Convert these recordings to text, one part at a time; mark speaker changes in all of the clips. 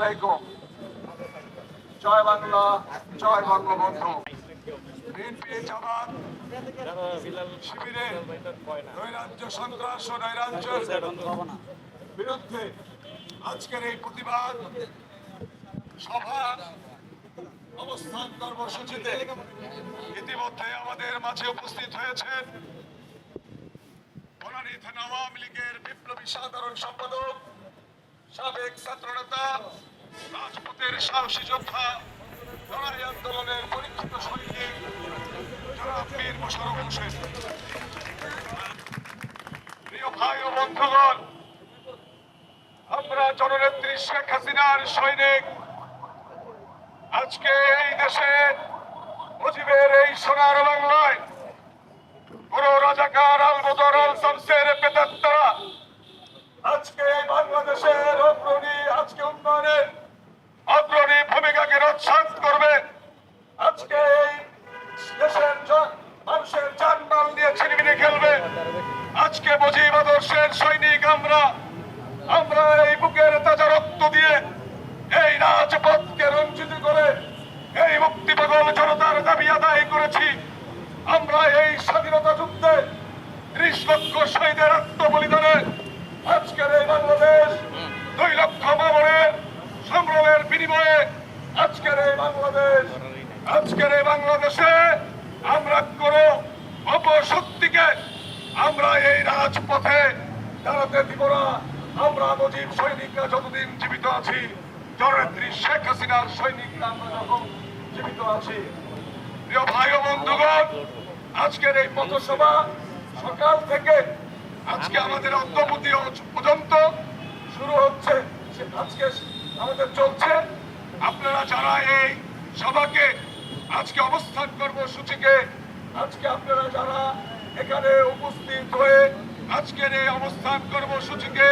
Speaker 1: আলাইকুম। জয় বাংলা, জয় বঙ্গবন্ধু। এই প্রতিবাদ সভা অবস্থান কর্মসূচিতে ইতিমধ্যে আমাদের মাঝে উপস্থিত হয়েছেন। আওয়ামী লীগের বিপ্লবী সাধারণ সম্পাদক সাবেক রাজপথের সাহসী যোদ্ধা আন্দোলনের পরীক্ষিত সৈনিক মোশারফ হোসেন। প্রিয় ভাই ও বন্ধুগণ, আমরা জননেত্রী শেখ হাসিনার সৈনিক। আজকে এই দেশে মুজিবের এই সোনার বাংলায় কোন রাজাকার আল বদর আল শামসের পেতাত্তারা। আজকে বাংলাদেশের উন্নয়নের অগ্রণী ভূমিকাকে রক্ষাৎ করবে। আজকে এই দেশের মানুষের জানমাল নিয়ে ছিনিমিনি খেলবে। আজকে মুজিব আদর্শের সৈনিক আমরা। আমরা এই বুকের তাজা রক্ত দিয়ে এই রাজপথকে রঞ্জিত করে এই মুক্তি পাগল জনতার দাবি আদায় করেছি। আমরা এই স্বাধীনতা যুদ্ধে ত্রিশ লক্ষ শহীদের আত্মবলিদানে আজকের এই বাংলাদেশ দুই লক্ষ মামনের সংগ্রামের বিনিময়ে আজকের এই বাংলাদেশ আজকের এই বাংলাদেশে আমরা কোন অপশক্তিকে আমরা এই রাজপথে দাঁড়াতে দিব না। আমরা মুজিব সৈনিকরা যতদিন জীবিত আছি, জননেত্রী শেখ হাসিনার সৈনিকরা আমরা যখন জীবিত আছি। প্রিয় ভাই ও বন্ধুগণ, আজকের এই পথসভা সকাল থেকে আজকে আমাদের অদ্যবধি পর্যন্ত শুরু হচ্ছে। আজকে আমাদের চলছে। আপনারা যারা এই সভাকে আজকে অবস্থান কর্মসূচিকে আজকে আপনারা যারা এখানে উপস্থিত হয়ে আজকের এই অবস্থান কর্মসূচিকে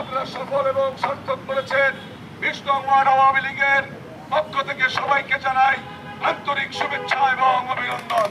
Speaker 1: আপনারা সফল এবং সার্থক করেছেন। বিষ্ণু ওয়ার্ড আওয়ামী লীগের পক্ষ থেকে সবাইকে জানাই আন্তরিক শুভেচ্ছা এবং অভিনন্দন।